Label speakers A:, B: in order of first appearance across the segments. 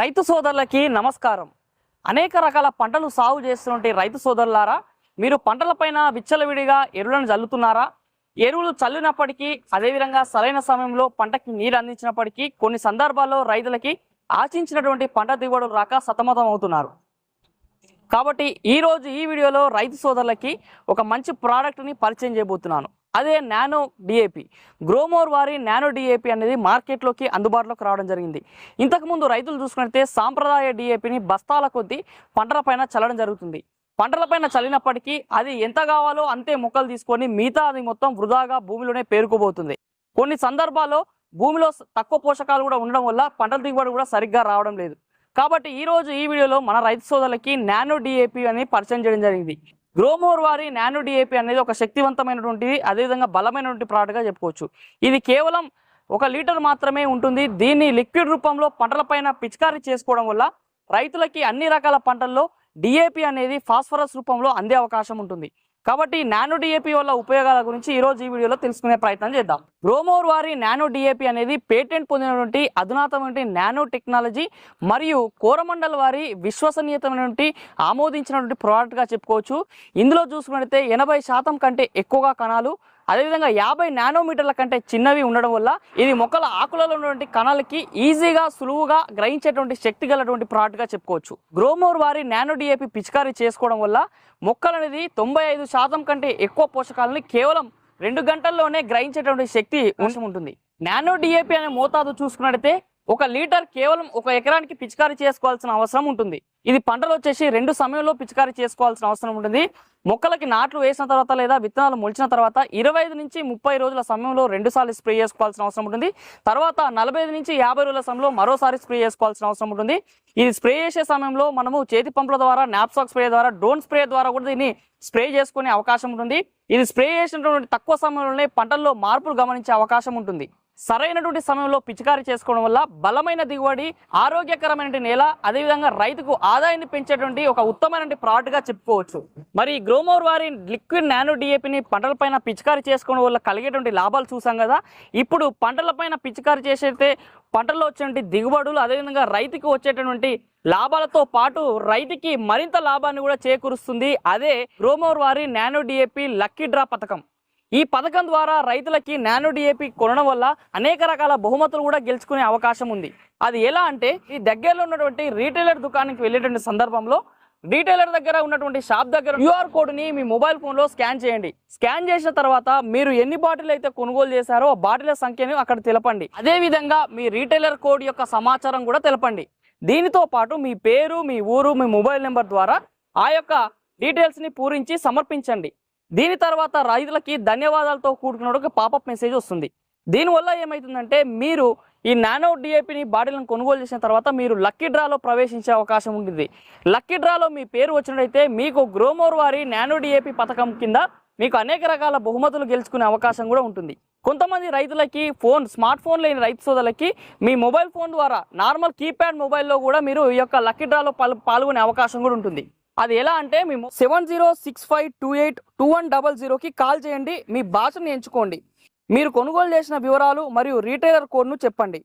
A: రైతు సోదరులకి నమస్కారం. అనేక రకాల పంటలు సాగు చేస్తున్నటువంటి రైతు సోదరులారా మీరు పంటలపైన విచ్చలవిడిగా ఎరువులను చల్లుతున్నారా ఎరువులు చల్లినప్పటికీ అదేవిధంగా సరైన సమయంలో పంటకి నీరు అందించినప్పటికీ కొన్ని సందర్భాల్లో రైతులకి ఆశించినటువంటి పంట దిగుబడులు రాక సతమతం అవుతున్నారు. కాబట్టి ఈరోజు ఈ వీడియోలో రైతు సోదరులకి ఒక మంచి ప్రోడక్ట్ని పరిచయం చేయబోతున్నాను. అదే నానో డిఏపి. గ్రోమోర్ వారి నానో డిఏపి అనేది మార్కెట్లోకి అందుబాటులోకి రావడం జరిగింది. ఇంతకుముందు రైతులు చూసుకుంటే సాంప్రదాయ డిఏపిని బస్తాల కొద్దీ పంటలపైన చల్లడం జరుగుతుంది. పంటలపైన చల్లినప్పటికీ అది ఎంత కావాలో అంతే మొక్కలు తీసుకొని మిగతా అది మొత్తం వృధాగా భూమిలోనే పేరుకోబోతుంది కొన్ని సందర్భాల్లో భూమిలో తక్కువ పోషకాలు కూడా ఉండడం వల్ల పంటల దిగుబడి కూడా సరిగ్గా రావడం లేదు. కాబట్టి ఈ రోజు ఈ వీడియోలో మన రైతు సోదరులకి నానో డిఏపి అని పరిచయం చేయడం జరిగింది. గ్రోమోర్ వారి నానో డిఏపి అనేది ఒక శక్తివంతమైనటువంటి అదేవిధంగా బలమైనటువంటి ప్రోడక్ట్గా చెప్పుకోవచ్చు. ఇది కేవలం ఒక లీటర్ మాత్రమే ఉంటుంది. దీన్ని లిక్విడ్ రూపంలో పంటలపైన పిచికారీ చేసుకోవడం వల్ల రైతులకి అన్ని రకాల పంటల్లో డిఏపి అనేది ఫాస్ఫరస్ రూపంలో అందే అవకాశం ఉంటుంది. కాబట్టి నానో డిఏపీ వల్ల ఉపయోగాల గురించి ఈరోజు ఈ వీడియోలో తెలుసుకునే ప్రయత్నం చేద్దాం. గ్రోమోర్ వారి నానో డిఏపీ అనేది పేటెంట్ పొందినటువంటి అధునాతమైన నానో టెక్నాలజీ మరియు కోరమండల్ వారి విశ్వసనీయతమైనటువంటి ఆమోదించినటువంటి ప్రోడక్ట్గా చెప్పుకోవచ్చు. ఇందులో చూసుకున్నట్లయితే ఎనభై శాతం కంటే ఎక్కువగా కణాలు అదేవిధంగా యాభై నానోమీటర్ల కంటే చిన్నవి ఉండడం వల్ల ఇది మొక్కల ఆకులలో ఉన్నటువంటి కణాలకి ఈజీగా సులువుగా గ్రహించేటువంటి శక్తి గలటువంటి ప్రోడక్ట్గా చెప్పుకోవచ్చు. గ్రోమోర్ వారి నానో డిఏపి పిచికారీ చేసుకోవడం వల్ల మొక్కలు అనేది తొంభై ఐదు శాతం కంటే ఎక్కువ పోషకాలని కేవలం రెండు గంటల్లోనే గ్రహించేటువంటి శక్తి ఉంటుంది. నానో డిఏపి అనే మోతాదు చూసుకున్నట్టయితే ఒక లీటర్ కేవలం ఒక ఎకరానికి పిచికారీ చేసుకోవాల్సిన అవసరం ఉంటుంది. ఇది పంటలు వచ్చేసి రెండు సమయంలో పిచికారీ చేసుకోవాల్సిన అవసరం ఉంటుంది. మొక్కలకి నాట్లు వేసిన తర్వాత లేదా విత్తనాలు మొలిచిన తర్వాత ఇరవై ఐదు నుంచి ముప్పై రోజుల సమయంలో రెండు సార్లు స్ప్రే చేసుకోవాల్సిన అవసరం ఉంటుంది. తర్వాత నలభై ఐదు నుంచి యాభై రోజుల సమయంలో మరోసారి స్ప్రే చేసుకోవాల్సిన అవసరం ఉంటుంది. ఇది స్ప్రే చేసే సమయంలో మనము చేతి పంపుల ద్వారా నాప్సాక్ స్ప్రే ద్వారా డ్రోన్ స్ప్రే ద్వారా కూడా దీన్ని స్ప్రే చేసుకునే అవకాశం ఉంటుంది. ఇది స్ప్రే చేసినటువంటి తక్కువ సమయంలోనే పంటల్లో మార్పులు గమనించే అవకాశం ఉంటుంది. సరైనటువంటి సమయంలో పిచికారీ చేసుకోవడం వల్ల బలమైన దిగుబడి ఆరోగ్యకరమైన నేల అదేవిధంగా రైతుకు ఆదాయాన్ని పెంచేటువంటి ఒక ఉత్తమమైన ప్రాడక్ట్గా చెప్పుకోవచ్చు. మరి గ్రోమోర్ వారి లిక్విడ్ నానో డిఏపిని పంటలపైన పిచికారీ చేసుకోవడం వల్ల కలిగేటువంటి లాభాలు చూసాం కదా. ఇప్పుడు పంటలపైన పిచికారీ చేసేస్తే పంటల్లో వచ్చేటువంటి దిగుబడులు అదేవిధంగా రైతుకు వచ్చేటటువంటి లాభాలతో పాటు రైతుకి మరింత లాభాన్ని కూడా చేకూరుస్తుంది. అదే గ్రోమోర్ వారి నానో డిఏపి లక్కీ డ్రా పథకం. ఈ పథకం ద్వారా రైతులకి నానో డిఏపి కొనడం వల్ల అనేక రకాల బహుమతులు కూడా గెలుచుకునే అవకాశం ఉంది. అది ఎలా అంటే ఈ దగ్గరలో ఉన్నటువంటి రీటైలర్ దుకాణానికి వెళ్ళేటువంటి సందర్భంలో రీటైలర్ దగ్గర ఉన్నటువంటి షాప్ దగ్గర క్యూఆర్ కోడ్ని మీ మొబైల్ ఫోన్లో స్కాన్ చేయండి. స్కాన్ చేసిన తర్వాత మీరు ఎన్ని బాటిల్ అయితే కొనుగోలు చేశారో ఆ బాటిల్ సంఖ్యను అక్కడ తెలపండి. అదే విధంగా మీ రీటైలర్ కోడ్ యొక్క సమాచారం కూడా తెలపండి. దీనితో పాటు మీ పేరు మీ ఊరు మీ మొబైల్ నెంబర్ ద్వారా ఆ యొక్క డీటెయిల్స్ని పూరించి సమర్పించండి. దీని తర్వాత రైతులకి ధన్యవాదాలతో కూడుకున్న ఒక పాపప్ మెసేజ్ వస్తుంది. దీనివల్ల ఏమవుతుందంటే మీరు ఈ నానో డిఏపిని బాడీలను కొనుగోలు చేసిన తర్వాత మీరు లక్కీ డ్రాలో ప్రవేశించే అవకాశం ఉంటుంది. లక్కీ డ్రాలో మీ పేరు వచ్చినట్టయితే మీకు గ్రోమోర్ వారి నానో డిఏపి పథకం కింద మీకు అనేక రకాల బహుమతులు గెలుచుకునే అవకాశం కూడా ఉంటుంది. కొంతమంది రైతులకి ఫోన్ స్మార్ట్ ఫోన్ లేని రైతు సోదరులకి మీ మొబైల్ ఫోన్ ద్వారా నార్మల్ కీప్యాడ్ మొబైల్లో కూడా మీరు ఈ యొక్క లక్కీ డ్రాలో పాల్ పాల్గొనే అవకాశం కూడా ఉంటుంది. అది ఎలా అంటే మేము seven zero six five two eight two one double జీరోకి కాల్ చేయండి మీ భాషను ఎంచుకోండి. మీరు కొనుగోలు చేసిన వివరాలు మరియు రీటైలర్ కోడ్ను చెప్పండి.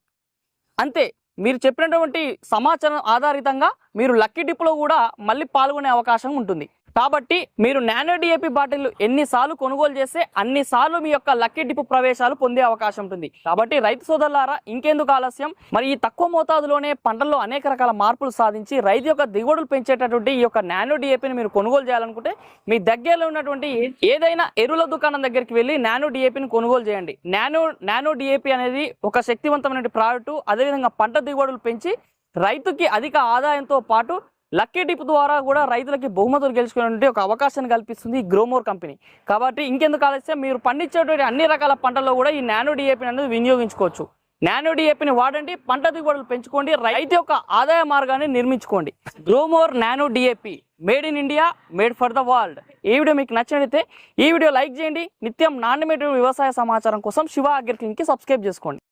A: అంతే మీరు చెప్పినటువంటి సమాచారం ఆధారితంగా మీరు లక్కీ డిప్లో కూడా మళ్ళీ పాల్గొనే అవకాశం ఉంటుంది. కాబట్టి మీరు నానో డిఏపి బాటిల్ ఎన్నిసార్లు కొనుగోలు చేస్తే అన్నిసార్లు మీ యొక్క లక్కీ డిప్ ప్రవేశాలు పొందే అవకాశం ఉంటుంది. కాబట్టి రైతు సోదరులారా ఇంకెందుకు ఆలస్యం? మరి ఈ తక్కువ మోతాదులోనే పంటల్లో అనేక రకాల మార్పులు సాధించి రైతు యొక్క దిగుబడులు పెంచేటటువంటి ఈ యొక్క నానో డిఏపిని మీరు కొనుగోలు చేయాలనుకుంటే మీ దగ్గరలో ఉన్నటువంటి ఏదైనా ఎరువుల దుకాణం దగ్గరికి వెళ్ళి నానో డిఏపిని కొనుగోలు చేయండి. నానో నానో డిఏపి అనేది ఒక శక్తివంతమైన ప్రాడక్ట్ అదేవిధంగా పంట దిగుబడులు పెంచి రైతుకి అధిక ఆదాయంతో పాటు లక్కీ డిప్ ద్వారా కూడా రైతులకి బహుమతులు గెలుచుకునే ఒక అవకాశాన్ని కల్పిస్తుంది ఈ గ్రోమోర్ కంపెనీ. కాబట్టి ఇంకెందుకు ఆలస్యం? మీరు పండించేటువంటి అన్ని రకాల పంటల్లో కూడా ఈ నానో డిఏపీని అనేది వినియోగించుకోవచ్చు. నానో డిఏపీని వాడండి పంట దిగుబడులు పెంచుకోండి రైతు యొక్క ఆదాయ మార్గాన్ని నిర్మించుకోండి. Gromor nano DAP made in India made for the world. ఈ వీడియో మీకు నచ్చినట్లయితే ఈ వీడియో లైక్ చేయండి. నిత్యం నాణ్యమైన వ్యవసాయ సమాచారం కోసం శివ అగ్రి సబ్స్క్రైబ్ చేసుకోండి.